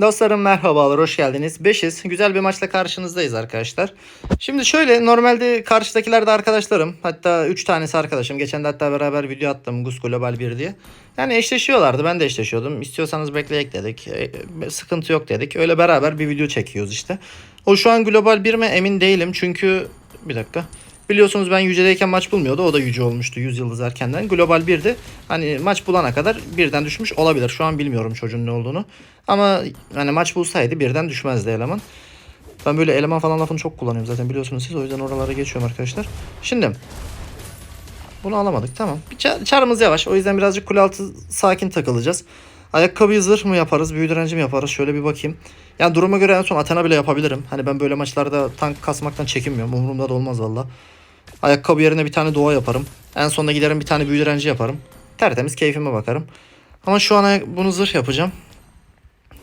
Dostlarım merhabalar, hoş geldiniz. 5'iz. Güzel bir maçla karşınızdayız arkadaşlar. Şimdi şöyle, normalde karşıdakiler de arkadaşlarım. Hatta 3 tanesi arkadaşım. Geçen de hatta beraber video attım Gus Global 1 diye. Yani eşleşiyorlardı, ben de eşleşiyordum. İstiyorsanız bekleyek dedik. E, sıkıntı yok dedik. Öyle beraber bir video çekiyoruz işte. O şu an Global 1 mi emin değilim. Çünkü bir dakika. Biliyorsunuz ben Yüce'deyken maç bulmuyordu. O da Yüce olmuştu 100 yıldız erkenden. Global 1'di. Hani maç bulana kadar birden düşmüş olabilir. Şu an bilmiyorum çocuğun ne olduğunu. Ama hani maç bulsaydı birden düşmezdi eleman. Ben böyle eleman falan lafını çok kullanıyorum zaten biliyorsunuz siz. O yüzden oralara geçiyorum arkadaşlar. Şimdi bunu alamadık tamam. Bir çar- çarımız yavaş. O yüzden birazcık kule altı sakin takılacağız. Ayakkabıyı zırh mı yaparız, büyü direnci mi yaparız? Şöyle bir bakayım. Yani duruma göre en son Athena bile yapabilirim. Hani ben böyle maçlarda tank kasmaktan çekinmiyorum. Umurumda da olmaz valla. Ayakkabı yerine bir tane doğa yaparım. En sonunda giderim bir tane büyü direnci yaparım. Tertemiz keyfime bakarım. Ama şu an bunu zırh yapacağım.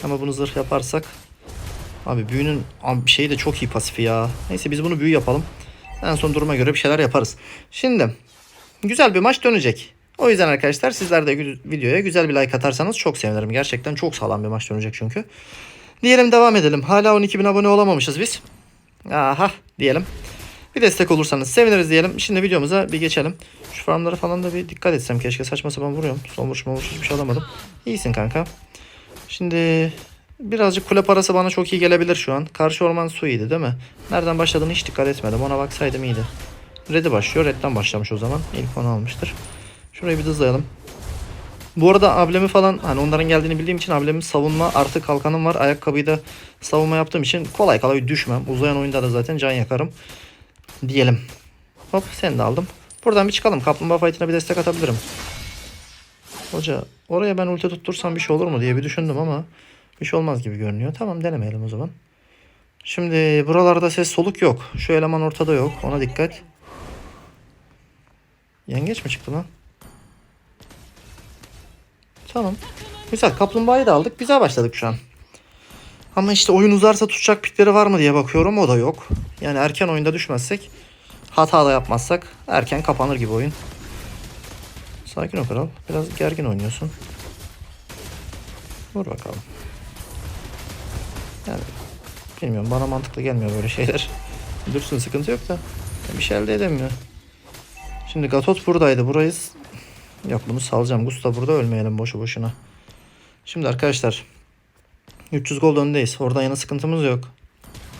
Ama bunu zırh yaparsak Abi büyünün abi şeyi de çok iyi pasifi ya. Neyse biz bunu büyü yapalım. En son duruma göre bir şeyler yaparız. Şimdi güzel bir maç dönecek. O yüzden arkadaşlar sizler de videoya güzel bir like atarsanız çok sevinirim. Gerçekten çok sağlam bir maç dönecek çünkü. Diyelim devam edelim. Hala 12 bin abone olamamışız biz. Aha diyelim. Bir destek olursanız seviniriz diyelim. Şimdi videomuza bir geçelim. Şu farmlara falan da bir dikkat etsem keşke. Saçma sapan vuruyorum. Son vuruş vuruş hiçbir şey alamadım. İyisin kanka. Şimdi birazcık kule parası bana çok iyi gelebilir şu an. Karşı orman su iyiydi değil mi? Nereden başladığını hiç dikkat etmedim. Ona baksaydım iyiydi. Red'i başlıyor. Red'den başlamış o zaman. İlk onu almıştır. Şurayı bir hızlayalım. Bu arada ablemi falan hani onların geldiğini bildiğim için ablemin savunma artı kalkanım var. Ayakkabıyı da savunma yaptığım için kolay kolay düşmem. Uzayan oyunda da zaten can yakarım. Diyelim. Hop sen de aldım. Buradan bir çıkalım. Kaplumbağa fight'ine bir destek atabilirim. Hoca oraya ben ulti tuttursam bir şey olur mu diye bir düşündüm ama bir şey olmaz gibi görünüyor. Tamam denemeyelim o zaman. Şimdi buralarda ses soluk yok. Şu eleman ortada yok. Ona dikkat. Yengeç mi çıktı lan? Tamam. Güzel. Kaplumbağayı da aldık. Güzel başladık şu an. Ama işte oyun uzarsa tutacak pikleri var mı diye bakıyorum. O da yok. Yani erken oyunda düşmezsek hata da yapmazsak erken kapanır gibi oyun. Sakin ol kral. Biraz gergin oynuyorsun. Vur bakalım. Yani bilmiyorum bana mantıklı gelmiyor böyle şeyler. Dursun sıkıntı yok da bir şey elde edemiyor. Şimdi Gatot buradaydı. Burayı yok bunu salacağım. Gusta burada ölmeyelim boşu boşuna. Şimdi arkadaşlar 300 gol öndeyiz. Oradan yana sıkıntımız yok.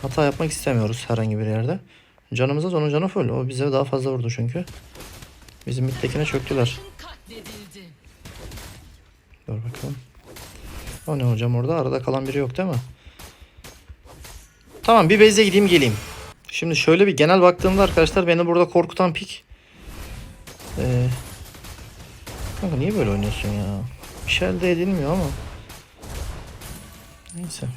Hata yapmak istemiyoruz herhangi bir yerde. Canımıza da onun canı full. O bize daha fazla vurdu çünkü. Bizim mittekine çöktüler. Dur bakalım. O ne hocam orada? Arada kalan biri yok değil mi? Tamam bir base'e gideyim geleyim. Şimdi şöyle bir genel baktığımda arkadaşlar beni burada korkutan pik. Ee, kanka niye böyle oynuyorsun ya? Bir şey elde edilmiyor ama. Neyse.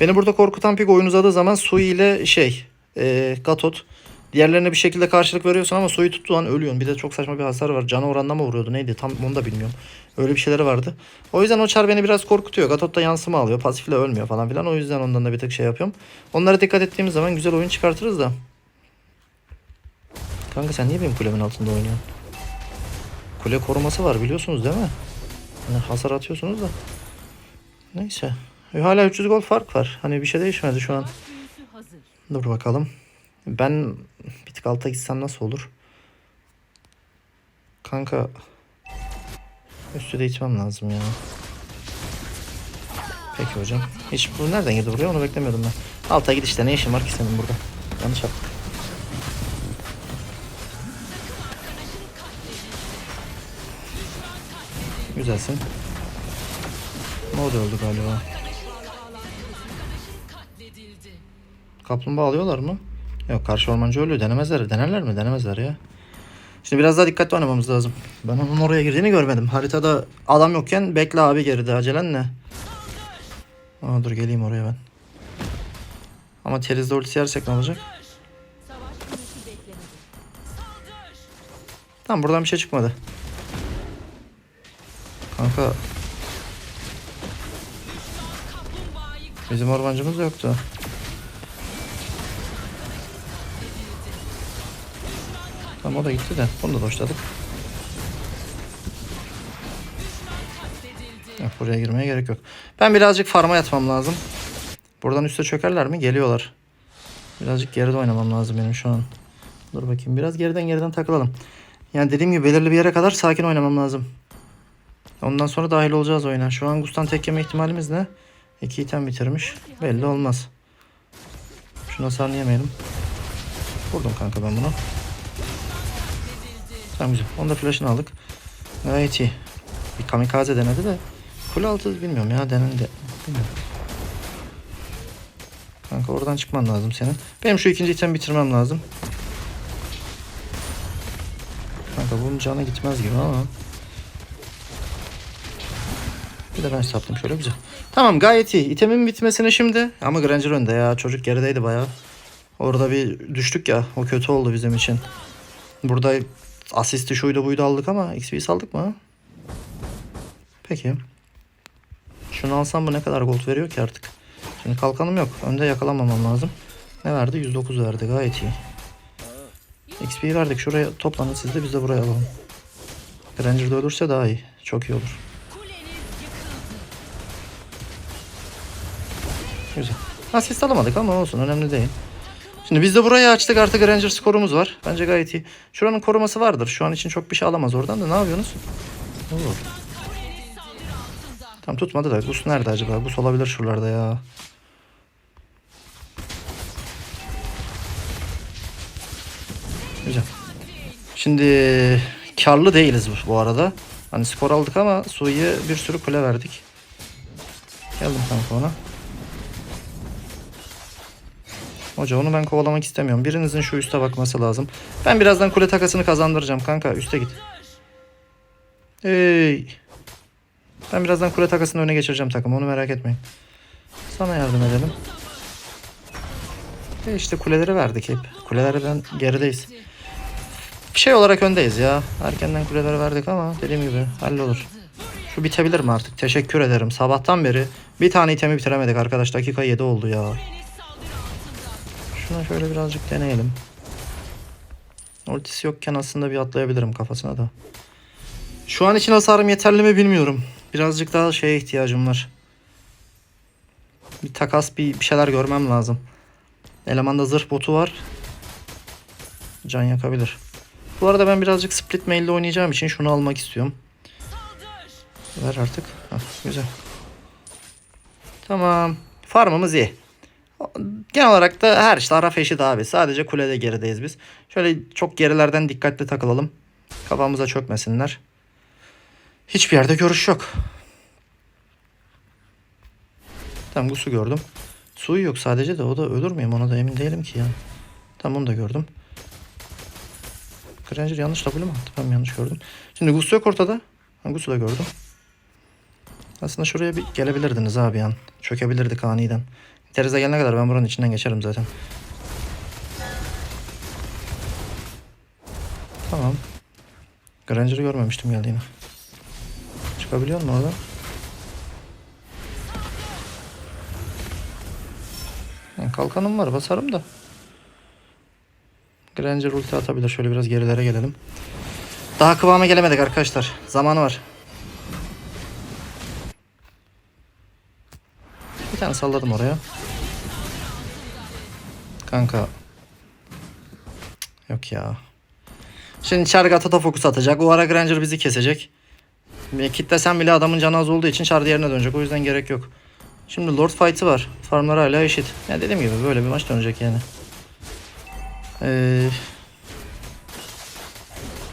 Beni burada korkutan pik oyun uzadığı zaman Sui ile şey e, Gatot. Diğerlerine bir şekilde karşılık veriyorsun ama Sui'yi tuttuğu an ölüyorsun. Bir de çok saçma bir hasar var. Canı oranla mı vuruyordu neydi tam onu da bilmiyorum. Öyle bir şeyleri vardı. O yüzden o çar beni biraz korkutuyor. Gatot da yansıma alıyor. Pasifle ölmüyor falan filan. O yüzden ondan da bir tık şey yapıyorum. Onlara dikkat ettiğimiz zaman güzel oyun çıkartırız da. Kanka sen niye benim kulemin altında oynuyorsun? Kule koruması var biliyorsunuz değil mi? Yani hasar atıyorsunuz da. Neyse. E, hala 300 gol fark var. Hani bir şey değişmedi şu an. Dur bakalım. Ben bir tık alta gitsem nasıl olur? Kanka üstü de içmem lazım ya. Peki hocam. Hiç bu nereden girdi buraya onu beklemiyordum ben. Alta git işte ne işin var ki senin burada? Yanlış yaptık. Güzelsin. Ne oldu öldü galiba. Kaplumbağa alıyorlar mı? Yok karşı ormancı ölüyor. Denemezler. Denerler mi? Denemezler ya. Şimdi biraz daha dikkatli oynamamız lazım. Ben onun oraya girdiğini görmedim. Haritada adam yokken bekle abi geride. Acelen ne? Aa, dur geleyim oraya ben. Ama Teriz'de ultisi yersek ne olacak? Tamam buradan bir şey çıkmadı. Kanka bizim ormancımız yoktu. O da gitti de. Bunu da doşladık. Yok buraya girmeye gerek yok. Ben birazcık farma yatmam lazım. Buradan üste çökerler mi? Geliyorlar. Birazcık geride oynamam lazım benim şu an. Dur bakayım. Biraz geriden geriden takılalım. Yani dediğim gibi belirli bir yere kadar sakin oynamam lazım. Ondan sonra dahil olacağız oyuna. Şu an Gustan tek yeme ihtimalimiz ne? İki item bitirmiş. Belli olmaz. Şuna hasarını yemeyelim. Vurdum kanka ben bunu. Tamam güzel. Onu da flash'ını aldık. Gayet iyi. Bir kamikaze denedi de. Kule altı bilmiyorum ya denendi. Bilmiyorum. Kanka oradan çıkman lazım senin. Benim şu ikinci item bitirmem lazım. Kanka bunun canı gitmez gibi ama. Bir de ben saptım şöyle güzel. Tamam gayet iyi. İtemin bitmesine şimdi. Ama Granger önde ya. Çocuk gerideydi bayağı. Orada bir düştük ya. O kötü oldu bizim için. Burada asisti şuydu buydu aldık ama XP saldık mı? Peki. Şunu alsam bu ne kadar gold veriyor ki artık? Şimdi kalkanım yok. Önde yakalamamam lazım. Ne verdi? 109 verdi. Gayet iyi. XP verdik. Şuraya toplanın siz de biz de buraya alalım. Granger de ölürse daha iyi. Çok iyi olur. Güzel. Asist alamadık ama olsun. Önemli değil. Şimdi biz de burayı açtık. Artık Granger skorumuz var. Bence gayet iyi. Şuranın koruması vardır. Şu an için çok bir şey alamaz oradan da. Ne yapıyorsunuz? Altında. Tam tutmadı da. Bus nerede acaba? Bus olabilir şuralarda ya. Güzel. Şimdi karlı değiliz bu, bu arada. Hani skor aldık ama Sui'ye bir sürü kule verdik. Geldim kanka ona. Hoca onu ben kovalamak istemiyorum. Birinizin şu üste bakması lazım. Ben birazdan kule takasını kazandıracağım kanka. Üste git. Hey. Ben birazdan kule takasını öne geçireceğim takım. Onu merak etmeyin. Sana yardım edelim. E işte kuleleri verdik hep. Kulelerden gerideyiz. Şey olarak öndeyiz ya. Erkenden kuleleri verdik ama dediğim gibi hallolur. Şu bitebilir mi artık? Teşekkür ederim. Sabahtan beri bir tane itemi bitiremedik arkadaş. Dakika 7 oldu ya. Şuna şöyle birazcık deneyelim. Ultisi yokken aslında bir atlayabilirim kafasına da. Şu an için hasarım yeterli mi bilmiyorum. Birazcık daha şeye ihtiyacım var. Bir takas bir, bir şeyler görmem lazım. Elemanda zırh botu var. Can yakabilir. Bu arada ben birazcık split mail ile oynayacağım için şunu almak istiyorum. Ver artık. Hah, güzel. Tamam. Farmımız iyi. Genel olarak da her taraf eşit abi. Sadece kulede gerideyiz biz. Şöyle çok gerilerden dikkatli takılalım. Kafamıza çökmesinler. Hiçbir yerde görüş yok. Tamam Gus'u gördüm. Suyu yok sadece de o da ölür müyüm ona da emin değilim ki ya. Tamam onu da gördüm. Granger yanlış W mı attı? Ben yanlış gördüm? Şimdi Gus yok ortada. Gus'u da gördüm. Aslında şuraya bir gelebilirdiniz abi yan. Çökebilirdik aniden. Teresa gelene kadar ben buranın içinden geçerim zaten. Tamam. Granger'ı görmemiştim geldiğini. Çıkabiliyor mu orada? Yani kalkanım var basarım da. Granger ulti atabilir. Şöyle biraz gerilere gelelim. Daha kıvama gelemedik arkadaşlar. Zamanı var. Bir tane salladım oraya. Kanka. Yok ya. Şimdi Çargı Atata fokus atacak. O ara Granger bizi kesecek. Bir Kitlesem bile adamın canı az olduğu için Çar yerine dönecek. O yüzden gerek yok. Şimdi Lord Fight'ı var. Farmlar hala eşit. Ya dediğim gibi böyle bir maç dönecek yani. Ee,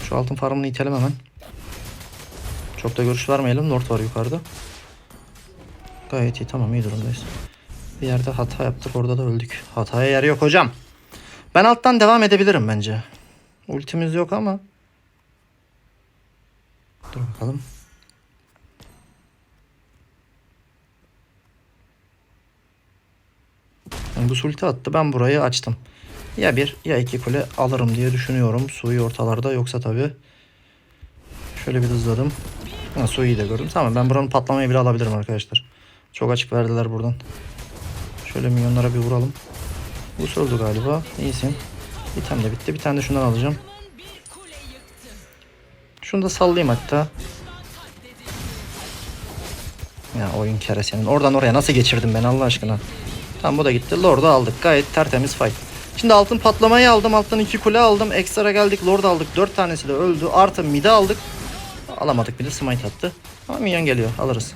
şu altın farmını itelim hemen. Çok da görüş vermeyelim. Lord var yukarıda. Gayet iyi. Tamam iyi durumdayız. Bir yerde hata yaptık. Orada da öldük. Hataya yer yok hocam. Ben alttan devam edebilirim bence. Ultimiz yok ama. Dur bakalım. Yani bu ulti attı. Ben burayı açtım. Ya bir ya iki kule alırım diye düşünüyorum. Suyu ortalarda yoksa tabii. Şöyle bir hızladım. Ha, suyu de gördüm. Tamam ben buranın patlamayı bile alabilirim arkadaşlar. Çok açık verdiler buradan. Şöyle milyonlara bir vuralım. Bu soruldu galiba. İyisin. Bir tane de bitti. Bir tane de şundan alacağım. Şunu da sallayayım hatta. Ya oyun kere senin. Oradan oraya nasıl geçirdim ben Allah aşkına. Tamam bu da gitti. Lord'u aldık. Gayet tertemiz fight. Şimdi altın patlamayı aldım. Alttan iki kule aldım. Ekstra geldik. Lord aldık. Dört tanesi de öldü. Artı mide aldık. Alamadık bir de smite attı. Ama minyon geliyor. Alırız.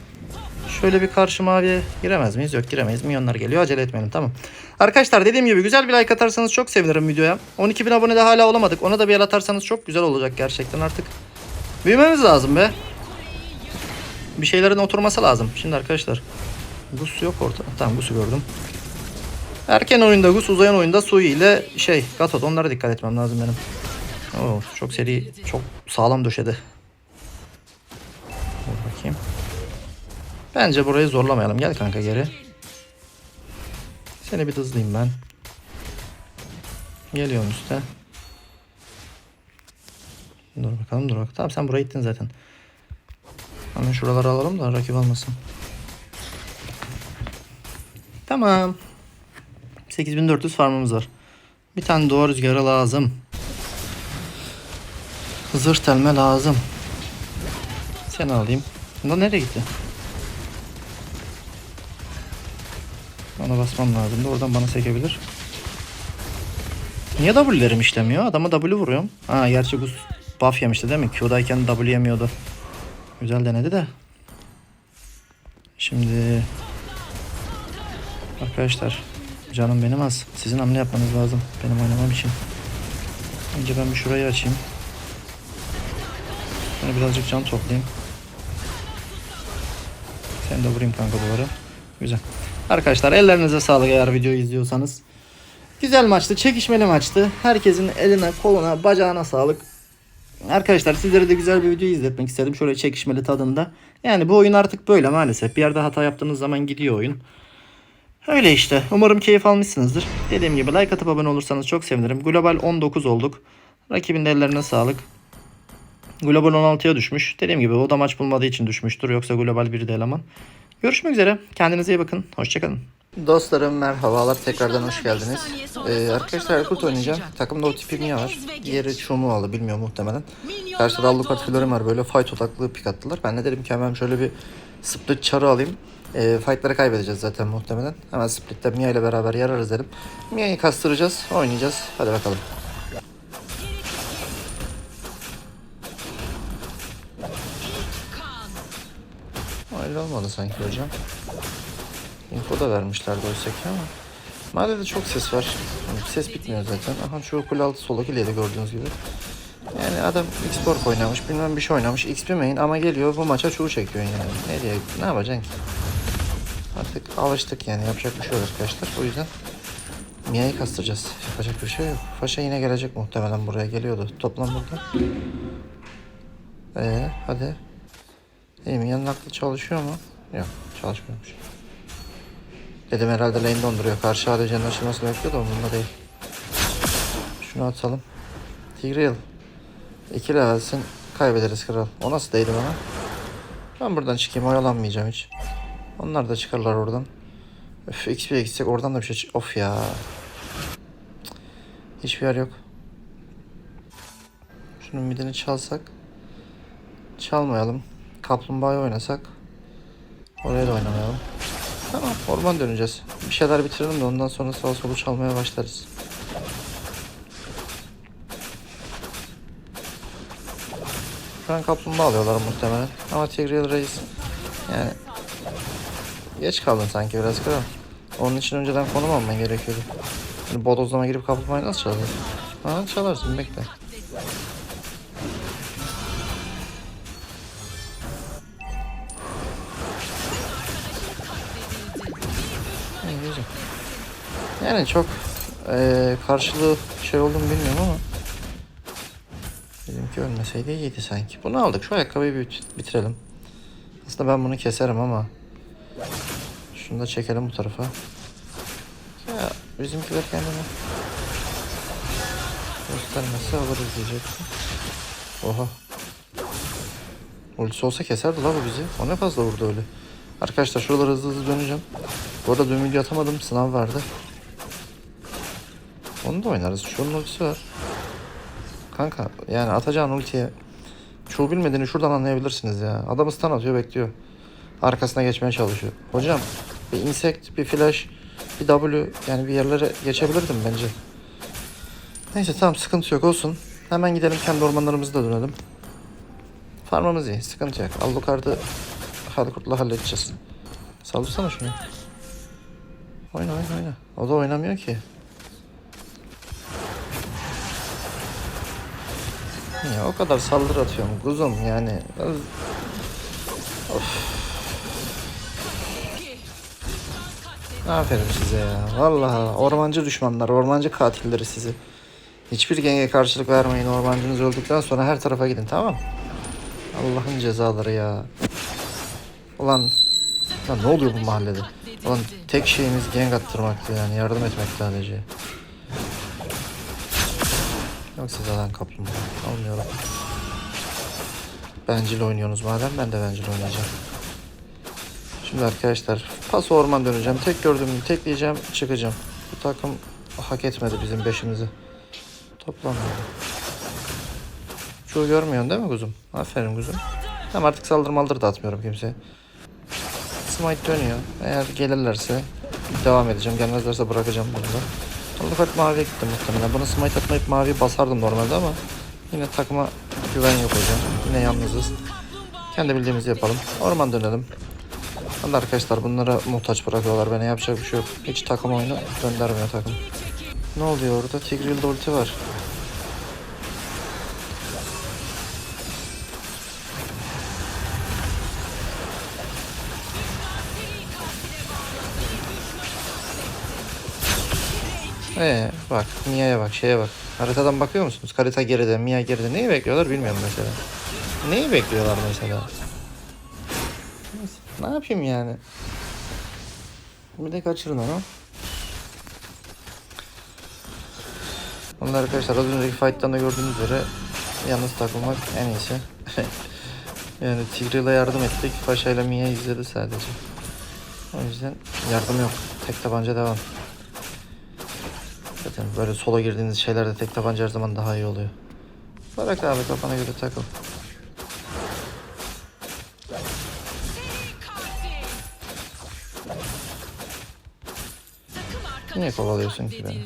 Şöyle bir karşı maviye giremez miyiz? Yok giremeyiz. Minyonlar geliyor. Acele etmeyelim. Tamam. Arkadaşlar dediğim gibi güzel bir like atarsanız çok sevinirim videoya. 12.000 abone de hala olamadık. Ona da bir el atarsanız çok güzel olacak gerçekten artık. Büyümemiz lazım be. Bir şeylerin oturması lazım. Şimdi arkadaşlar. Gus yok ortada. Tamam Gus'u gördüm. Erken oyunda Gus, uzayan oyunda Sui ile şey Gatot. Onlara dikkat etmem lazım benim. Oo, çok seri, çok sağlam döşedi. Bence burayı zorlamayalım. Gel kanka geri. Seni bir hızlayayım ben. Geliyorum üste. Dur bakalım dur bakalım. Tamam sen buraya gittin zaten. Hemen şuraları alalım da rakip almasın. Tamam. 8400 farmımız var. Bir tane doğa rüzgarı lazım. Zırh telme lazım. Seni alayım. Bunda nereye gitti? Ona basmam lazım da oradan bana sekebilir. Niye W'lerim işlemiyor? Adama W vuruyorum. Ha gerçi bu buff yemişti değil mi? Q'dayken W yemiyordu. Güzel denedi de. Şimdi arkadaşlar canım benim az. Sizin hamle yapmanız lazım benim oynamam için. Önce ben bir şurayı açayım. Sonra birazcık can toplayayım. Sen de vurayım kanka duvara. Güzel. Arkadaşlar ellerinize sağlık eğer videoyu izliyorsanız. Güzel maçtı, çekişmeli maçtı. Herkesin eline, koluna, bacağına sağlık. Arkadaşlar sizlere de güzel bir video izletmek istedim. Şöyle çekişmeli tadında. Yani bu oyun artık böyle maalesef. Bir yerde hata yaptığınız zaman gidiyor oyun. Öyle işte. Umarım keyif almışsınızdır. Dediğim gibi like atıp abone olursanız çok sevinirim. Global 19 olduk. Rakibin de ellerine sağlık. Global 16'ya düşmüş. Dediğim gibi o da maç bulmadığı için düşmüştür. Yoksa Global 1'de eleman. Görüşmek üzere. Kendinize iyi bakın. Hoşçakalın. Dostlarım merhabalar. Tekrardan hoş geldiniz. Ee, arkadaşlar Erkut oynayacağım. Takımda o tipi Mia var. Diğeri Çumualı bilmiyor muhtemelen. Karşıda Alucard Fleury var. Böyle fight odaklı pik attılar. Ben de dedim ki hemen şöyle bir split çarı alayım. E, fightları kaybedeceğiz zaten muhtemelen. Hemen split'te Mia ile beraber yararız dedim. Mia'yı kastıracağız. Oynayacağız. Hadi bakalım. Öyle olmadı sanki hocam. Info da vermişlerdi oysa ki ama. Mahallede çok ses var. Ses bitmiyor zaten. Aha şu kule altı soldaki de gördüğünüz gibi. Yani adam X-Borg oynamış, bilmem bir şey oynamış. XP main ama geliyor bu maça çoğu çekiyor yani. Ne diye, ne yapacaksın ki? Artık alıştık yani yapacak bir şey yok arkadaşlar. O yüzden Mia'yı kastıracağız. Yapacak bir şey yok. Faşa yine gelecek muhtemelen buraya geliyordu. Toplam burada. Ee, hadi. İyi mi? Yanın aklı çalışıyor mu? Yok çalışmıyormuş. Dedim herhalde lane donduruyor. Karşı ADC'nin açılmasını bekliyor da umurumda değil. Şunu atalım. Tigreal. İki levelsin. Kaybederiz kral. O nasıl değdi bana? Ben buradan çıkayım. Oyalanmayacağım hiç. Onlar da çıkarlar oradan. Öf XP'ye gitsek oradan da bir şey. Of ya. Hiçbir yer yok. Şunun midini çalsak. Çalmayalım. Kaplumbağayı oynasak. Oraya da oynamayalım. Tamam orman döneceğiz. Bir şeyler bitirelim de ondan sonra sağ solu çalmaya başlarız. Şu an kaplumbağa alıyorlar muhtemelen. Ama Tigreal Reis yani geç kaldın sanki biraz kral. Onun için önceden konum alman gerekiyordu. Şimdi bodozlama girip kaplumbağayı nasıl çalacaksın? Ha çalarsın bekle. Yani çok eee karşılığı şey olduğunu bilmiyorum ama Bizimki ölmeseydi iyiydi sanki. Bunu aldık. Şu ayakkabıyı bitirelim. Aslında ben bunu keserim ama şunu da çekelim bu tarafa. Ya bizimkiler kendini göstermesi alırız diyecektim. Oha. Ultisi olsa keserdi la bu bizi. O ne fazla vurdu öyle. Arkadaşlar şuralara hızlı hızlı döneceğim. Bu arada dün video atamadım. Sınav vardı. Onu da oynarız. Şunun ultisi var. Kanka yani atacağın ultiye çoğu bilmediğini şuradan anlayabilirsiniz ya. Adamı stun atıyor bekliyor. arkasına geçmeye çalışıyor. Hocam bir insect, bir flash, bir W yani bir yerlere geçebilirdim bence. Neyse tamam sıkıntı yok olsun. Hemen gidelim kendi ormanlarımızı da dönelim. Farmamız iyi sıkıntı yok. Alucard'ı Halkurt'la halledeceğiz. Saldırsana şunu. Oyna oyna oyna. O da oynamıyor ki. Ya o kadar saldırı atıyorum kuzum yani. Aferin size ya. Vallahi ormancı düşmanlar, ormancı katilleri sizi. Hiçbir genge karşılık vermeyin. Ormancınız öldükten sonra her tarafa gidin tamam? Allah'ın cezaları ya. Ulan, lan ne oluyor bu mahallede? Ulan tek şeyimiz gang attırmaktı yani yardım etmek sadece. Yok siz alan kaplumbağa. Almıyorum. Bencil oynuyorsunuz madem ben de bencil oynayacağım. Şimdi arkadaşlar pas orman döneceğim. Tek gördüğümü tekleyeceğim çıkacağım. Bu takım hak etmedi bizim beşimizi. Toplanmadı. Çoğu görmüyorsun değil mi kuzum? Aferin kuzum. Tamam artık saldırı maldırı da atmıyorum kimseye. Smite dönüyor. Eğer gelirlerse devam edeceğim. Gelmezlerse bırakacağım bunu da. Alucard maviye gittim muhtemelen. Buna smite atmayıp mavi basardım normalde ama yine takıma güven yok hocam. Yine yalnızız. Kendi bildiğimizi yapalım. Orman dönelim. Hadi arkadaşlar bunlara muhtaç bırakıyorlar beni. Yapacak bir şey yok. Hiç takım oyunu göndermiyor takım. Ne oluyor orada? Tigreal'da ulti var. Ee, bak Mia'ya bak şeye bak. Haritadan bakıyor musunuz? Harita geride, Mia geride. Neyi bekliyorlar bilmiyorum mesela. Neyi bekliyorlar mesela? Neyse, Ne yapayım yani? Bir de kaçırın onu. Onlar arkadaşlar az önceki fight'tan da gördüğünüz üzere yalnız takılmak en iyisi. yani Tigreal'a yardım ettik. Paşa ile Mia izledi sadece. O yüzden yardım yok. Tek tabanca devam. Zaten böyle sola girdiğiniz şeylerde tek tabanca her zaman daha iyi oluyor. Bırak abi kafana göre takıl. Niye kovalıyorsun ki beni?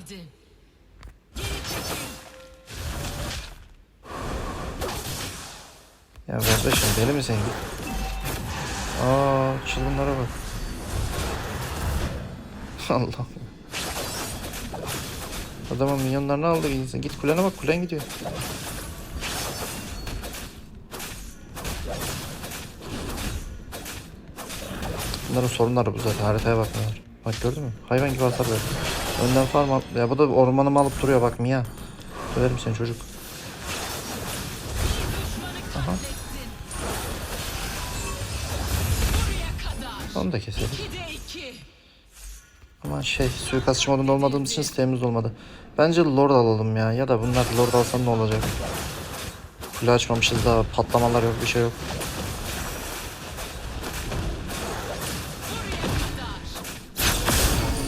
Ya kardeşim deli misin? Aa çılgınlara bak. Allah. Adamın milyonlarını aldı insan. Git kulene bak kulen gidiyor. Bunların sorunları bu zaten haritaya bakmıyorlar. Bak gördün mü? Hayvan gibi hasar verdi. Önden farm al. Ya bu da ormanımı alıp duruyor bak Mia. Döverim seni çocuk. Aha. Onu da keselim. Ama şey suikastçı modunda olmadığımız için sitemiz olmadı. Bence lord alalım ya. Ya da bunlar lord alsam ne olacak? Kule açmamışız daha. Patlamalar yok bir şey yok.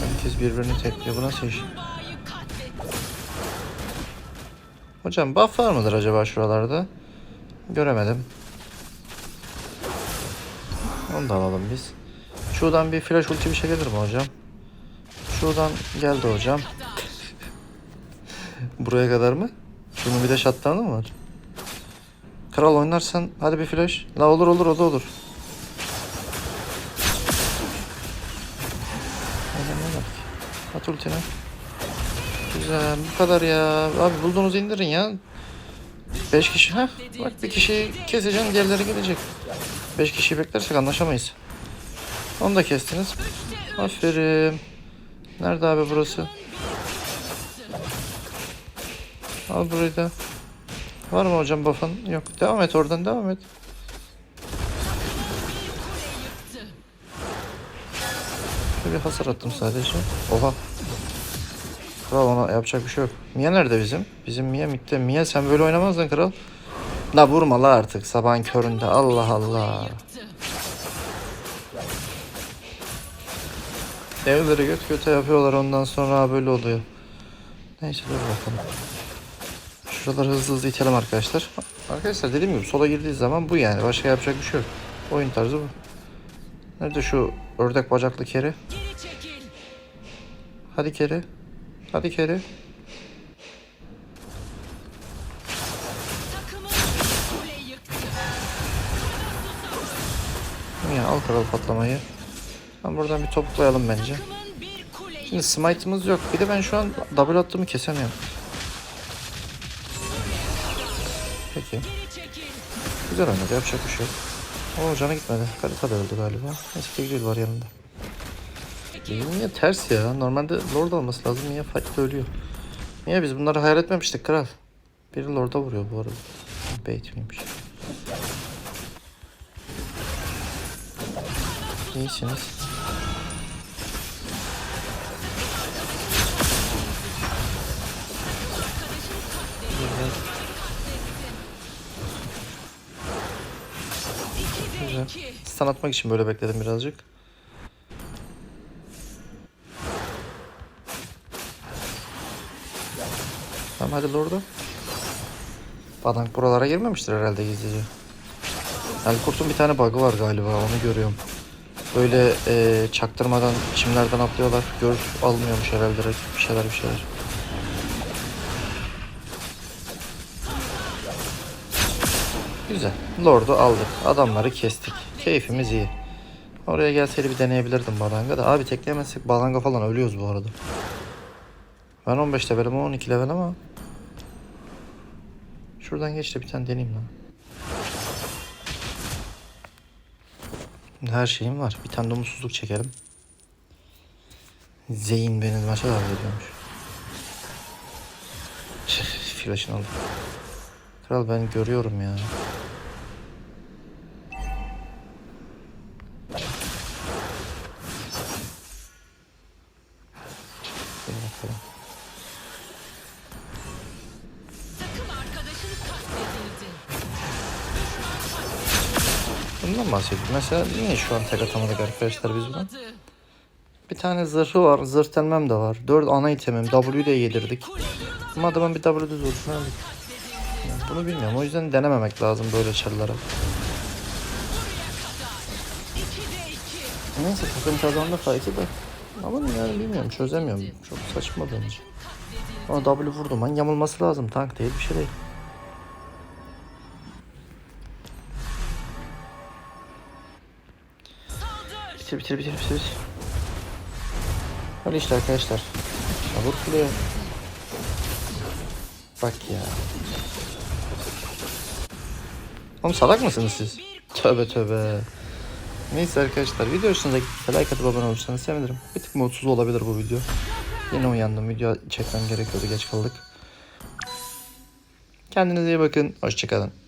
Herkes birbirini tekliyor. Bu nasıl iş? Hocam buff var mıdır acaba şuralarda? Göremedim. Onu da alalım biz. Şuradan bir flash ulti bir şey gelir mi hocam? Şuradan geldi hocam. Buraya kadar mı? Şunun bir de shutdown'ı mı var? Kral oynarsan hadi bir flash. La olur olur o da olur. At ultini. Güzel bu kadar ya. Abi bulduğunuzu indirin ya. 5 kişi ha? Bak bir kişiyi keseceksin diğerleri gelecek. 5 kişiyi beklersek anlaşamayız. Onu da kestiniz. Aferin. Nerede abi burası? Al burayı da. Var mı hocam buff'ın? Yok. Devam et oradan devam et. Bir hasar attım sadece. Oha. Kral ona yapacak bir şey yok. Mia nerede bizim? Bizim Mia mitte. Mia sen böyle oynamazdın kral. La vurma la artık sabahın köründe. Allah Allah. Evleri göt göte yapıyorlar ondan sonra böyle oluyor. Neyse dur bakalım. Şuraları hızlı hızlı itelim arkadaşlar. Arkadaşlar dediğim gibi sola girdiği zaman bu yani. Başka yapacak bir şey yok. Oyun tarzı bu. Nerede şu ördek bacaklı kere? Hadi kere. Hadi kere. Ya al kral patlamayı. Ben buradan bir topuklayalım bence. Şimdi smite'ımız yok. Bir de ben şu an double attığımı kesemiyorum. Peki. Güzel oynadı. Yapacak bir şey yok. O cana gitmedi. Kalita da öldü galiba. Neyse ki Gül var yanında. Niye ters ya? Normalde Lord olması lazım. Niye fight'ta ölüyor? Niye biz bunları hayal etmemiştik kral? Biri Lord'a vuruyor bu arada. Bait miymiş? İyisiniz. İki. Stun atmak için böyle bekledim birazcık. Tamam hadi Lord'a. Badank buralara girmemiştir herhalde gizlice. El kurtun bir tane bug'ı var galiba onu görüyorum. Böyle eee, çaktırmadan çimlerden atlıyorlar. Gör almıyormuş herhalde bir şeyler bir şeyler. Güzel. Lord'u aldık. Adamları kestik. Keyfimiz iyi. Oraya gelseydi bir deneyebilirdim Balanga da. Abi tekleyemezsek Balanga falan ölüyoruz bu arada. Ben 15 levelim o 12 level ama. Şuradan geç de bir tane deneyeyim lan. Her şeyim var. Bir tane de umutsuzluk çekelim. Zeyn beni maça davet ediyormuş. Flash'ını aldım. Kral ben görüyorum ya. Bahsediyorum. Mesela niye şu an tek atamadık arkadaşlar biz? Olmadı. Bir tane zırhı var. Zırh telmem de var. 4 ana itemim. W'yu de yedirdik. Ama adamın bir W düz olsun. Yani bunu bilmiyorum. O yüzden denememek lazım böyle çarlara. Neyse takım kazandı fight'ı da. Ama yani bilmiyorum çözemiyorum. Çok saçma bence. Ama W vurdum. Hani yamulması lazım. Tank değil bir şey değil. Bitir bitir bitir bitir. Öyle işte arkadaşlar. Ya vur kuleye. Bak ya. Oğlum salak mısınız siz? Tövbe tövbe. Neyse arkadaşlar video hoşunuza gittiyse like atıp abone olursanız sevinirim. Bir tık mutsuz olabilir bu video. Yine uyandım. Video çekmem gerekiyordu. Geç kaldık. Kendinize iyi bakın. Hoşçakalın.